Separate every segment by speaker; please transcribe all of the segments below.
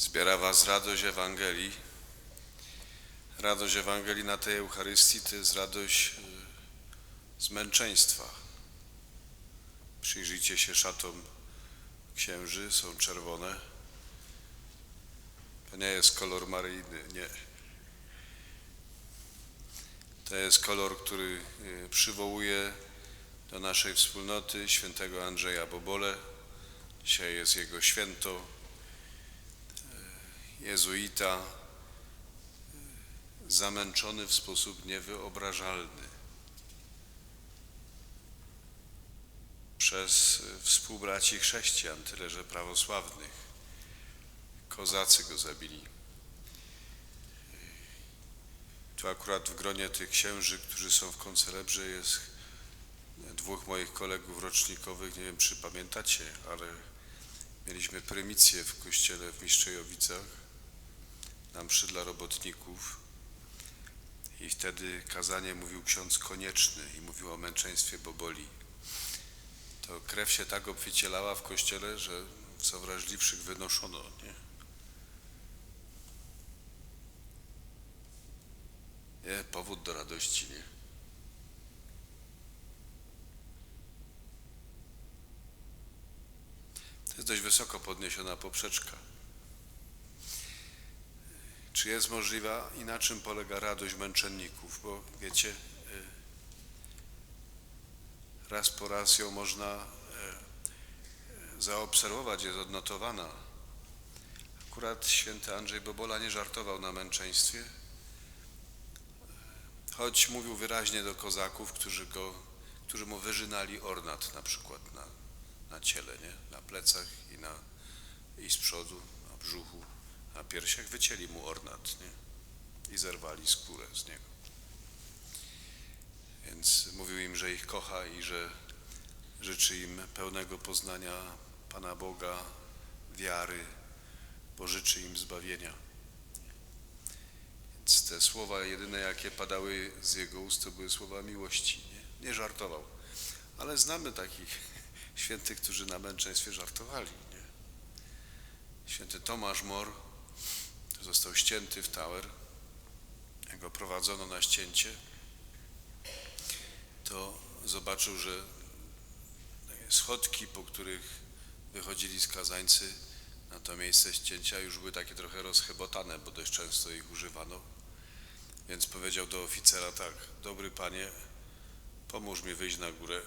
Speaker 1: Zbiera was radość Ewangelii. Radość Ewangelii na tej Eucharystii to jest radość y, z męczeństwa. Przyjrzyjcie się szatom księży, są czerwone. To nie jest kolor maryjny, nie. To jest kolor, który y, przywołuje do naszej wspólnoty świętego Andrzeja Bobole. Dzisiaj jest jego święto. Jezuita, y, zamęczony w sposób niewyobrażalny przez y, współbraci chrześcijan, tyle że prawosławnych. Kozacy go zabili. Tu akurat w gronie tych księży, którzy są w koncelebrze jest dwóch moich kolegów rocznikowych, nie wiem czy pamiętacie, ale mieliśmy prymicję w kościele w Mistrzejowicach na mszy dla robotników i wtedy kazanie mówił ksiądz konieczny i mówił o męczeństwie Boboli. To krew się tak obficielała w kościele, że co wrażliwszych wynoszono, nie? Nie, powód do radości, nie? To jest dość wysoko podniesiona poprzeczka. Czy jest możliwa i na czym polega radość męczenników? Bo wiecie, y, raz po raz ją można y, y, zaobserwować, jest odnotowana. Akurat święty Andrzej Bobola nie żartował na męczeństwie, choć mówił wyraźnie do kozaków, którzy, go, którzy mu wyżynali ornat na przykład na, na ciele, nie? na plecach i, na, i z przodu, na brzuchu, na piersiach, wycięli mu ornat nie? i zerwali skórę z niego. Więc mówił im, że ich kocha i że życzy im pełnego poznania Pana Boga, wiary, bo życzy im zbawienia. Więc te słowa jedyne, jakie padały z jego ust, to były słowa miłości. Nie, nie żartował. Ale znamy takich świętych, którzy na męczeństwie żartowali. Nie? Święty Tomasz Mor został ścięty w Tower. Jak go prowadzono na ścięcie, to zobaczył, że schodki, po których wychodzili skazańcy na to miejsce ścięcia, już były takie trochę rozchebotane, bo dość często ich używano. Więc powiedział do oficera tak, dobry panie, pomóż mi wyjść na górę,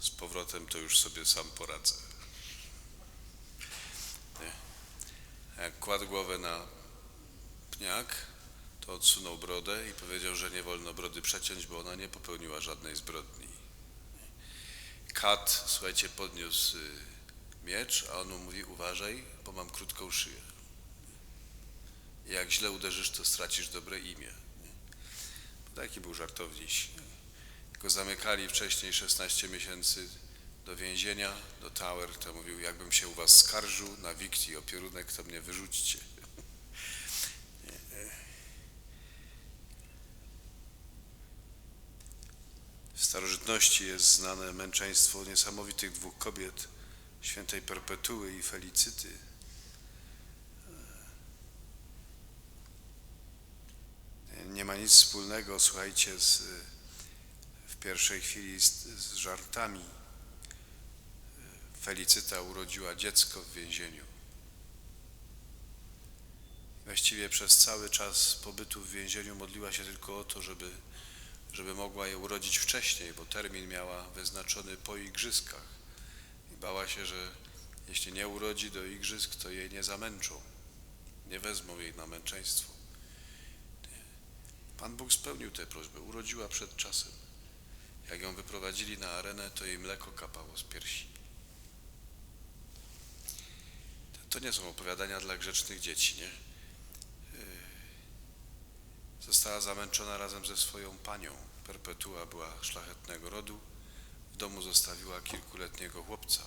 Speaker 1: z powrotem to już sobie sam poradzę. Nie. A jak kładł głowę na pniak, to odsunął brodę i powiedział, że nie wolno brody przeciąć, bo ona nie popełniła żadnej zbrodni. Kat, słuchajcie, podniósł y, miecz, a on mu mówi, uważaj, bo mam krótką szyję. Jak źle uderzysz, to stracisz dobre imię. Taki był żartowniś. Go zamykali wcześniej 16 miesięcy do więzienia, do Tower, to mówił, jakbym się u was skarżył na wikti o piorunek, to mnie wyrzućcie. W starożytności jest znane męczeństwo niesamowitych dwóch kobiet, świętej Perpetuły i Felicyty. Nie ma nic wspólnego, słuchajcie, z, w pierwszej chwili z, z żartami. Felicyta urodziła dziecko w więzieniu. Właściwie przez cały czas pobytu w więzieniu modliła się tylko o to, żeby, żeby mogła je urodzić wcześniej, bo termin miała wyznaczony po igrzyskach. I bała się, że jeśli nie urodzi do igrzysk, to jej nie zamęczą, nie wezmą jej na męczeństwo. Pan Bóg spełnił tę prośbę, urodziła przed czasem. Jak ją wyprowadzili na arenę, to jej mleko kapało z piersi. To nie są opowiadania dla grzecznych dzieci, nie? Yy, Została zamęczona razem ze swoją panią. Perpetua była szlachetnego rodu. W domu zostawiła kilkuletniego chłopca.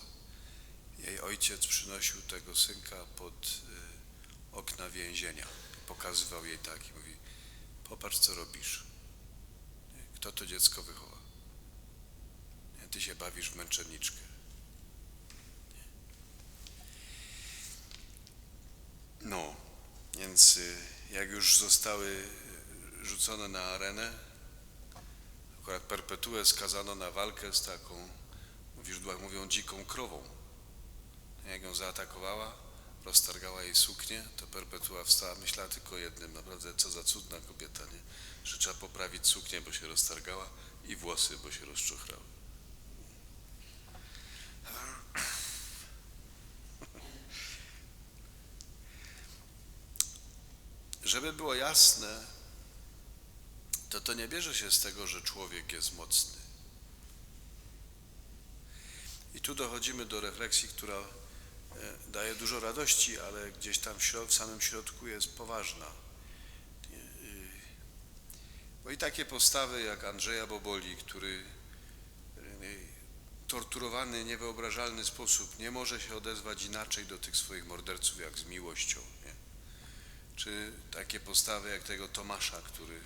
Speaker 1: Jej ojciec przynosił tego synka pod yy, okna więzienia. Pokazywał jej tak i mówi, popatrz co robisz. Kto to dziecko wychowa? Ty się bawisz w męczenniczkę. No, więc y, jak już zostały y, rzucone na arenę, akurat Perpetuę skazano na walkę z taką, w źródłach mówią, dziką krową. Jak ją zaatakowała, roztargała jej suknię, to Perpetua wstała, myślała tylko jednym, naprawdę co za cudna kobieta, nie? że trzeba poprawić suknię, bo się roztargała i włosy, bo się rozczuchrały. Żeby było jasne, to to nie bierze się z tego, że człowiek jest mocny. I tu dochodzimy do refleksji, która e, daje dużo radości, ale gdzieś tam w, samym środku jest poważna. Y, Bo i takie postawy jak Andrzeja Boboli, który y, torturowany niewyobrażalny sposób nie może się odezwać inaczej do tych swoich morderców jak z miłością. Czy takie postawy jak tego Tomasza, który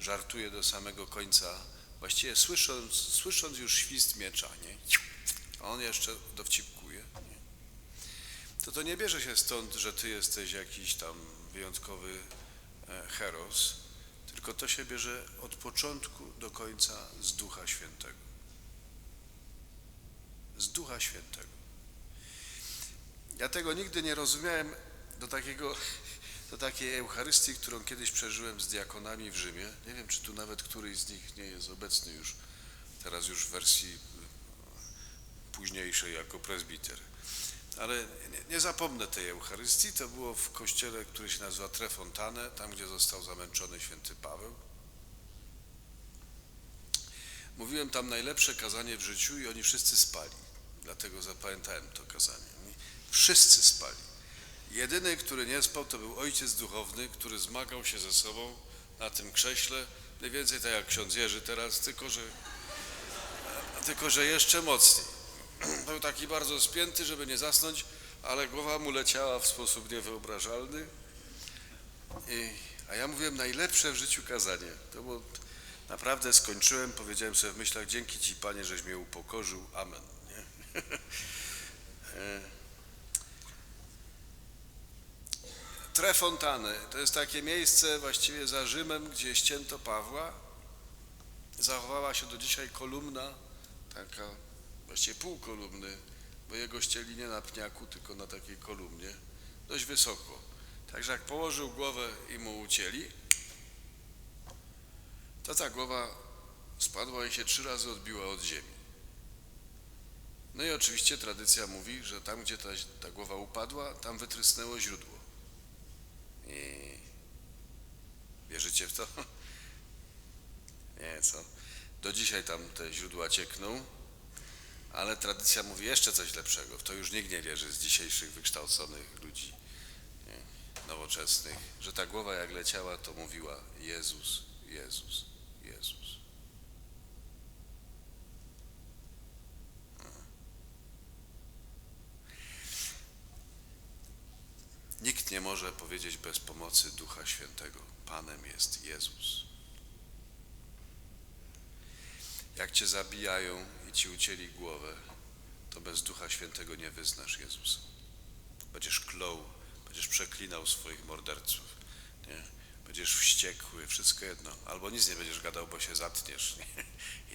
Speaker 1: żartuje do samego końca, właściwie słysząc, słysząc już świst miecza, nie? a on jeszcze dowcipkuje. Nie? To to nie bierze się stąd, że ty jesteś jakiś tam wyjątkowy e, heros, tylko to się bierze od początku do końca z Ducha Świętego. Z Ducha Świętego. Ja tego nigdy nie rozumiałem do takiego do takiej Eucharystii, którą kiedyś przeżyłem z diakonami w Rzymie. Nie wiem, czy tu nawet któryś z nich nie jest obecny już, teraz już w wersji późniejszej jako prezbiter. Ale nie, nie zapomnę tej Eucharystii. To było w kościele, który się nazywa Trefontane, tam gdzie został zamęczony święty Paweł. Mówiłem tam najlepsze kazanie w życiu i oni wszyscy spali. Dlatego zapamiętałem to kazanie. Wszyscy spali. Jedyny, który nie spał, to był ojciec duchowny, który zmagał się ze sobą na tym krześle, mniej więcej tak jak ksiądz Jerzy teraz, tylko że, tylko że jeszcze mocniej. Był taki bardzo spięty, żeby nie zasnąć, ale głowa mu leciała w sposób niewyobrażalny. I, a ja mówiłem najlepsze w życiu kazanie. To było, naprawdę skończyłem, powiedziałem sobie w myślach, dzięki Ci Panie, żeś mnie upokorzył. Amen. Nie? Trefontane to jest takie miejsce właściwie za Rzymem, gdzie ścięto Pawła. Zachowała się do dzisiaj kolumna, taka właściwie pół kolumny, bo jego ścieli nie na pniaku, tylko na takiej kolumnie, dość wysoko. Także jak położył głowę i mu ucięli, to ta głowa spadła i się trzy razy odbiła od ziemi. No i oczywiście tradycja mówi, że tam, gdzie ta, ta głowa upadła, tam wytrysnęło źródło. I wierzycie w to? Nie, co? Do dzisiaj tam te źródła ciekną, ale tradycja mówi jeszcze coś lepszego. W to już nikt nie wierzy z dzisiejszych wykształconych ludzi nie, nowoczesnych, że ta głowa jak leciała, to mówiła Jezus, Jezus, Jezus. Nikt nie może powiedzieć bez pomocy Ducha Świętego. Panem jest Jezus. Jak cię zabijają i ci ucięli głowę, to bez Ducha Świętego nie wyznasz Jezusa. Będziesz klął, będziesz przeklinał swoich morderców, nie? będziesz wściekły, wszystko jedno. Albo nic nie będziesz gadał, bo się zatniesz nie?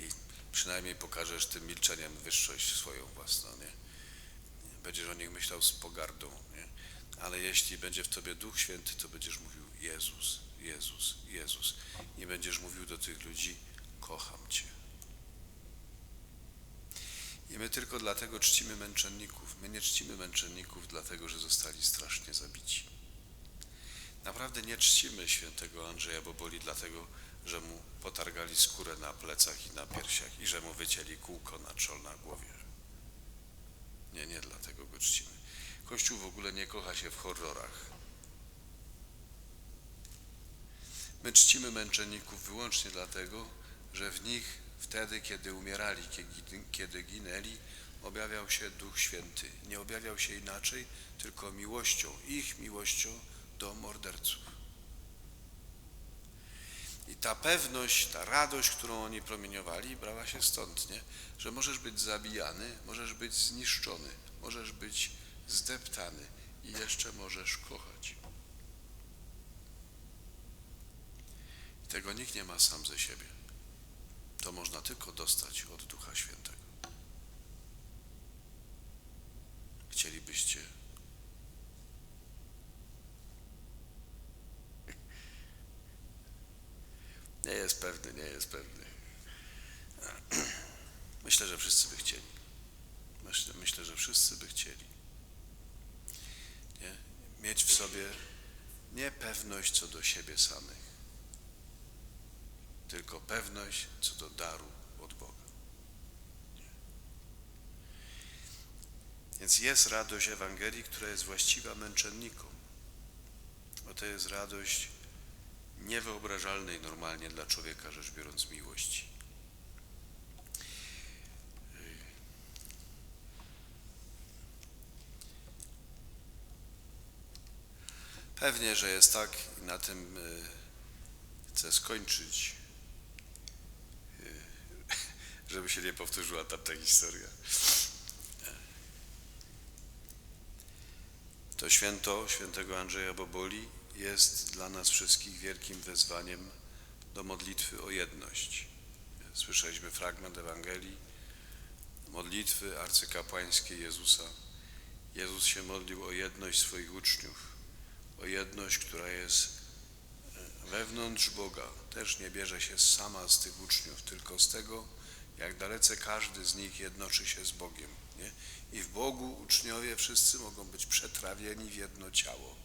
Speaker 1: i przynajmniej pokażesz tym milczeniem wyższość swoją własną. Nie? Będziesz o nich myślał z pogardą. Ale jeśli będzie w tobie Duch Święty, to będziesz mówił Jezus, Jezus, Jezus. Nie będziesz mówił do tych ludzi, kocham Cię. I my tylko dlatego czcimy męczenników. My nie czcimy męczenników dlatego, że zostali strasznie zabici. Naprawdę nie czcimy świętego Andrzeja Boboli dlatego, że mu potargali skórę na plecach i na piersiach i że mu wycięli kółko na czol na głowie. Nie, nie dlatego go czcimy. Kościół w ogóle nie kocha się w horrorach. My czcimy męczenników wyłącznie dlatego, że w nich wtedy, kiedy umierali, kiedy, ginęli, objawiał się Duch Święty. Nie objawiał się inaczej, tylko miłością, ich miłością do morderców. I ta pewność, ta radość, którą oni promieniowali, brała się stąd, nie? że możesz być zabijany, możesz być zniszczony, możesz być zdeptany i jeszcze możesz kochać. I tego nikt nie ma sam ze siebie. To można tylko dostać od Ducha Świętego. Chcielibyście Nie jest pewny, nie jest pewny. Myślę, że wszyscy by chcieli. Myślę, myślę że wszyscy by chcieli. Mieć w sobie nie pewność co do siebie samych, tylko pewność co do daru od Boga. Więc jest radość Ewangelii, która jest właściwa męczennikom. Bo to jest radość niewyobrażalnej normalnie dla człowieka, rzecz biorąc, miłości. Pewnie, że jest tak i na tym y, chcę skończyć, y, żeby się nie powtórzyła tamta historia. To święto świętego Andrzeja Boboli jest dla nas wszystkich wielkim wezwaniem do modlitwy o jedność. Słyszeliśmy fragment Ewangelii, modlitwy arcykapłańskiej Jezusa. Jezus się modlił o jedność swoich uczniów, o jedność, która jest e, wewnątrz Boga. Też nie bierze się sama z tych uczniów, tylko z tego, jak dalece każdy z nich jednoczy się z Bogiem. Nie? I w Bogu uczniowie wszyscy mogą być przetrawieni w jedno ciało.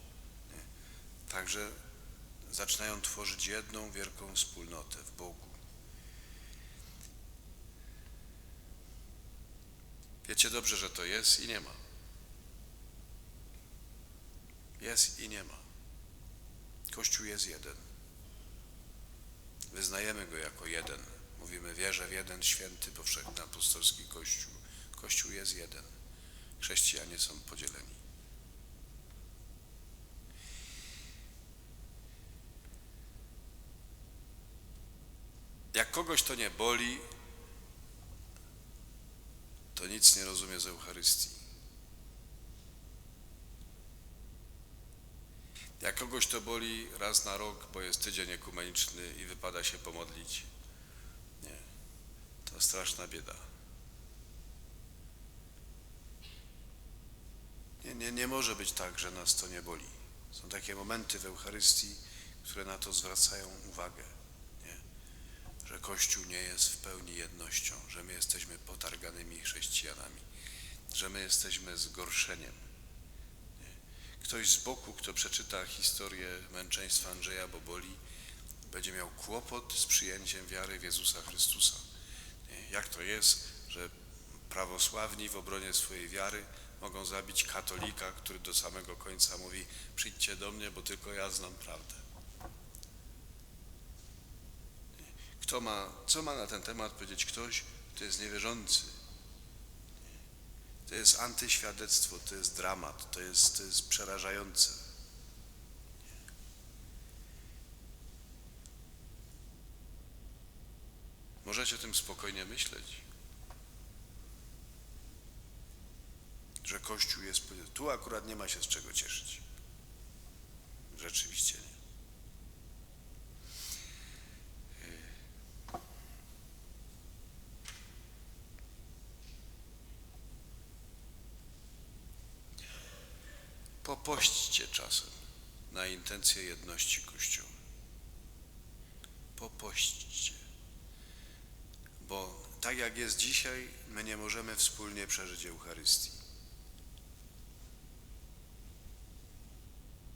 Speaker 1: Także zaczynają tworzyć jedną wielką wspólnotę w Bogu. Wiecie dobrze, że to jest i nie ma. Jest i nie ma. Kościół jest jeden. Wyznajemy go jako jeden. Mówimy wierzę w jeden święty, powszechny apostolski Kościół. Kościół jest jeden. Chrześcijanie są podzieleni. Jak kogoś to nie boli, to nic nie rozumie z Eucharystii. Jak kogoś to boli raz na rok, bo jest tydzień ekumeniczny i wypada się pomodlić, nie, to straszna bieda. Nie, nie, nie może być tak, że nas to nie boli. Są takie momenty w Eucharystii, które na to zwracają uwagę że Kościół nie jest w pełni jednością, że my jesteśmy potarganymi chrześcijanami, że my jesteśmy zgorszeniem. Ktoś z boku, kto przeczyta historię męczeństwa Andrzeja Boboli, będzie miał kłopot z przyjęciem wiary w Jezusa Chrystusa. Jak to jest, że prawosławni w obronie swojej wiary mogą zabić katolika, który do samego końca mówi: Przyjdźcie do mnie, bo tylko ja znam prawdę. Kto ma, co ma na ten temat powiedzieć ktoś, kto jest niewierzący? To jest antyświadectwo, to jest dramat, to jest, to jest przerażające. Możecie o tym spokojnie myśleć. Że Kościół jest. Tu akurat nie ma się z czego cieszyć. Rzeczywiście nie. Popośćcie czasem na intencję jedności Kościoła. Popośćcie. Bo tak jak jest dzisiaj, my nie możemy wspólnie przeżyć Eucharystii.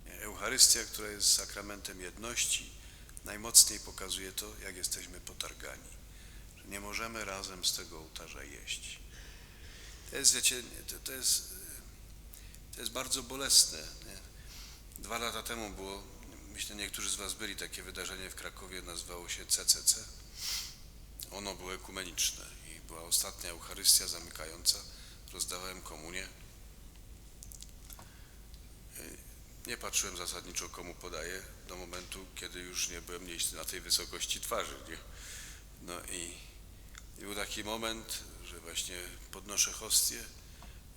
Speaker 1: Eucharystia, która jest sakramentem jedności, najmocniej pokazuje to, jak jesteśmy potargani. Że nie możemy razem z tego ołtarza jeść. To jest, wiecie, to, to jest to jest bardzo bolesne. Nie? Dwa lata temu było, myślę, niektórzy z Was byli, takie wydarzenie w Krakowie, nazywało się CCC. Ono było ekumeniczne i była ostatnia Eucharystia zamykająca. Rozdawałem komunię. Nie patrzyłem zasadniczo, komu podaję, do momentu, kiedy już nie byłem na tej wysokości twarzy. Nie? No i, i był taki moment, że właśnie podnoszę hostię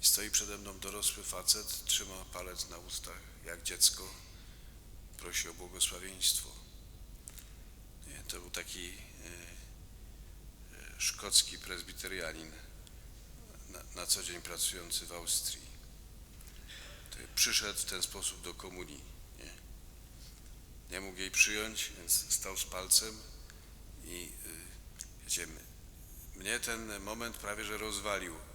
Speaker 1: I stoi przede mną dorosły facet, trzyma palec na ustach, jak dziecko, prosi o błogosławieństwo. To był taki e, e, szkocki prezbiterianin, na, co dzień pracujący w Austrii. Przyszedł w ten sposób do komunii. Nie, nie mógł jej przyjąć, więc stał z palcem i y, wiecie, mnie ten moment prawie że rozwalił.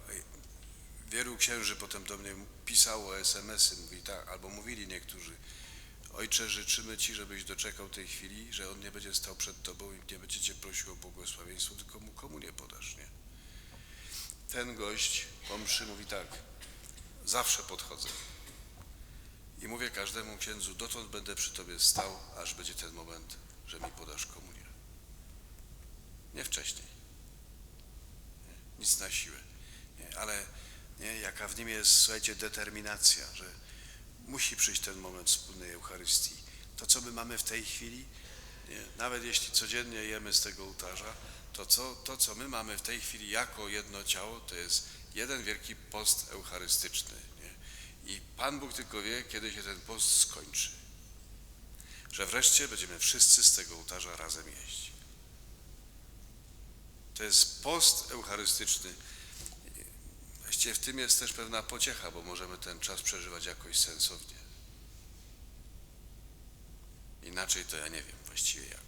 Speaker 1: Wielu księży potem do mnie pisało SMS-y, mówi tak, albo mówili niektórzy, Ojcze, życzymy Ci, żebyś doczekał tej chwili, że On nie będzie stał przed Tobą i nie będzie Cię prosił o błogosławieństwo, tylko Mu komunię podasz, nie? Ten gość po mszy mówi tak, zawsze podchodzę i mówię każdemu księdzu, dotąd będę przy Tobie stał, aż będzie ten moment, że mi podasz komunię. Nie wcześniej. Nie, nic na siłę. Nie, ale nie, jaka w nim jest, słuchajcie, determinacja, że musi przyjść ten moment wspólnej Eucharystii. To, co my mamy w tej chwili, nie, nawet jeśli codziennie jemy z tego ołtarza, to co, to, co my mamy w tej chwili jako jedno ciało, to jest jeden wielki post eucharystyczny. Nie? I Pan Bóg tylko wie, kiedy się ten post skończy. Że wreszcie będziemy wszyscy z tego ołtarza razem jeść. To jest post eucharystyczny. Właściwie w tym jest też pewna pociecha, bo możemy ten czas przeżywać jakoś sensownie. Inaczej to ja nie wiem właściwie jak.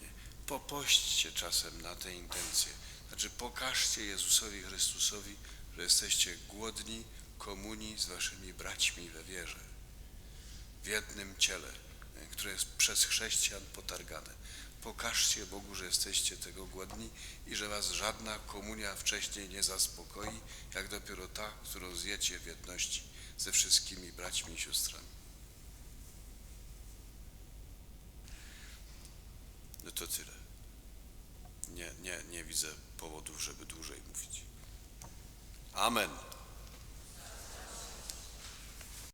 Speaker 1: Nie. Popośćcie czasem na te intencje. Znaczy pokażcie Jezusowi Chrystusowi, że jesteście głodni komunii z waszymi braćmi we wierze. W jednym ciele, które jest przez chrześcijan potargane. Pokażcie Bogu, że jesteście tego głodni i że was żadna komunia wcześniej nie zaspokoi, jak dopiero ta, którą zjecie w jedności ze wszystkimi braćmi i siostrami. No to tyle. Nie, nie, nie widzę powodów, żeby dłużej mówić. Amen.